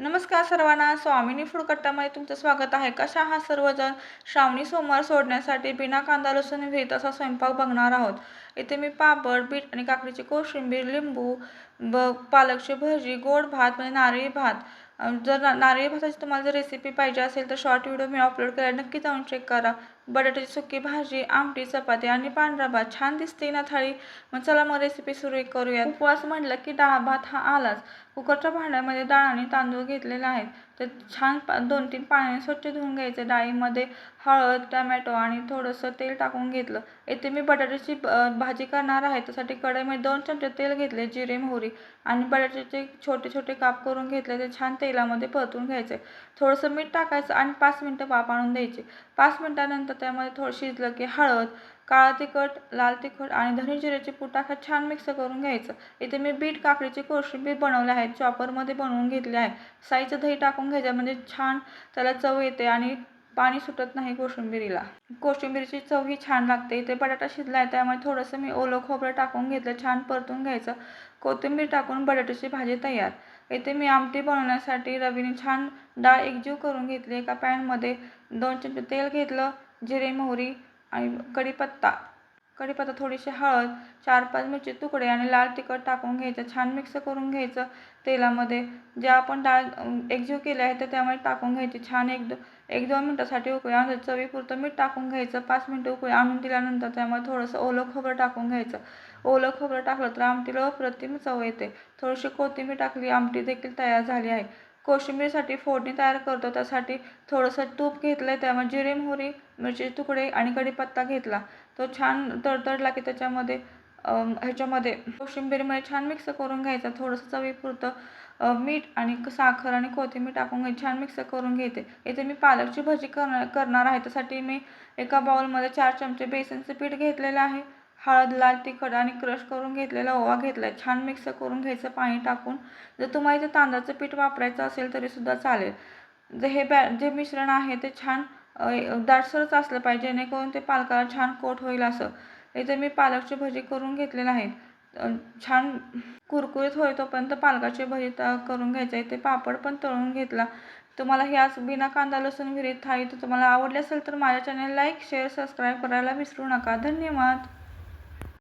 नमस्कार सर्वांना स्वामिनी फूड कट्ट्यामध्ये तुमचं स्वागत आहे. कशा हा सर्वजण? श्रावणी सोमवार सोडण्यासाठी बिना कांदा लसूण घेत असा स्वयंपाक बघणार आहोत. इथे मी पापड बीट आणि काकडीची कोशिंबीर लिंबू ब पालकची भजी गोड भात म्हणजे नारळी भात. जर नारळी भाताची तुम्हाला जर रेसिपी पाहिजे असेल तर शॉर्ट व्हिडिओ मी अपलोड केला नक्की जाऊन चेक करा. बटाट्याची सुकी भाजी आमटी चपाती आणि पांढरा भात छान दिसते. ना थाळी. मग चला मग रेसिपी सुरू करूया उपवास म्हटलं की डाळ भात हा आलाच. कुकरच्या भांड्यामध्ये डाळ आणि तांदूळ घेतलेले आहेत. ते छान पा दोन तीन पाण्याने स्वच्छ धुवून घ्यायचे. डाळीमध्ये हळद टमॅटो आणि थोडंसं तेल टाकून घेतलं. येथे मी बटाट्याची भाजी करणार आहे. त्यासाठी कढईमध्ये दोन चमचे तेल घेतले जिरे मोहरी आणि बटाट्याचे छोटे छोटे काप करून घेतले. ते छान तेलामध्ये परतून घ्यायचे. थोडंसं मीठ टाकायचं आणि पाच मिनटं वाफ आणून द्यायचे. पाच मिनटानंतर त्यामध्ये थोडं शिजलं की हळद काळा तिखट लाल तिखट आणि धने पुटाखा पूड टाकत छान मिक्स करून घ्यायचं. इथे मी बीट काकडीची कोशिंबीर बनवले आहेत चॉपरमध्ये बनवून घेतले आहे. साईचं दही टाकून घ्यायचं म्हणजे छान त्याला चव येते आणि पाणी सुटत नाही कोशिंबिरीला. कोशिंबीरची चव ही छान लागते. इथे बटाटा शिजला आहे त्यामुळे थोडंसं मी ओलं खोबरं टाकून घेतलं. छान परतून घ्यायचं. कोथिंबीर टाकून बटाट्याची भाजी तयार. इथे मी आमटी बनवण्यासाठी रवीने छान डाळ एकजीव करून घेतली. एका पॅनमध्ये दोन चमचे तेल घेतलं जिरे मोहरी आणि कढीपत्ता. कढीपत्ता थोडीशी हळद चार पाच मिरची तुकडे आणि लाल तिखट टाकून घ्यायचं. छान मिक्स करून घ्यायचं तेलामध्ये. जे आपण डाळ एकजीव केले आहे तर त्यामध्ये टाकून घ्यायची. छान एक दो एक दोन मिनटासाठी उकळी आणून चवीपुरतं मीठ टाकून घ्यायचं. पाच मिनटं उकळी आणून दिल्यानंतर त्यामध्ये थोडंसं ओलं खोबरं टाकून घ्यायचं. ओलं खोबरं टाकलं तर आमटीला अप्रतिम चव येते. थोडीशी कोथिंबीर टाकली आमटी देखील तयार झाली आहे. कोशिंबीरसाठी फोडणी तयार करतो. त्यासाठी थोडंसं तूप घेतलं आहे त्यामध्ये जिरे मोहरी मिरचीचे तुकडे आणि कढीपत्ता घेतला. तो छान तडतडला की त्याच्यामध्ये ह्याच्यामध्ये कोशिंबीरमध्ये छान मिक्स करून घ्यायचा. थोडंसं चवीपुरतं मीठ आणि साखर आणि कोथिंबीर टाकून घ्यायची. छान मिक्स करून घेते. इथे मी पालकची भजी करणार करणार आहे. त्यासाठी मी एका बाउलमध्ये चार चमचे बेसनचं पीठ घेतलेलं आहे. हळद लाल तिखट आणि क्रश करून घेतलेला ओवा घेतला. आहे छान मिक्स करून घ्यायचं पाणी टाकून. जर तुम्हाला इथे तांदळाचं पीठ वापरायचं असेल तरीसुद्धा चालेल. जे हे बॅ जे मिश्रण आहे ते छान दाटसरच असलं पाहिजे जेणेकरून ते पालकाला छान कोट होईल असं. इथे मी पालकची भजी करून घेतलेलं आहे छान कुरकुरीत होय तोपर्यंत पालकाची भजी त करून घ्यायचं आहे. ते पापड पण तळून घेतला. तुम्हाला ही आज बिना कांदा लसूण विहिरीत थाळी तर तुम्हाला आवडली असेल तर माझ्या चॅनल लाईक शेअर सबस्क्राईब करायला विसरू नका. धन्यवाद.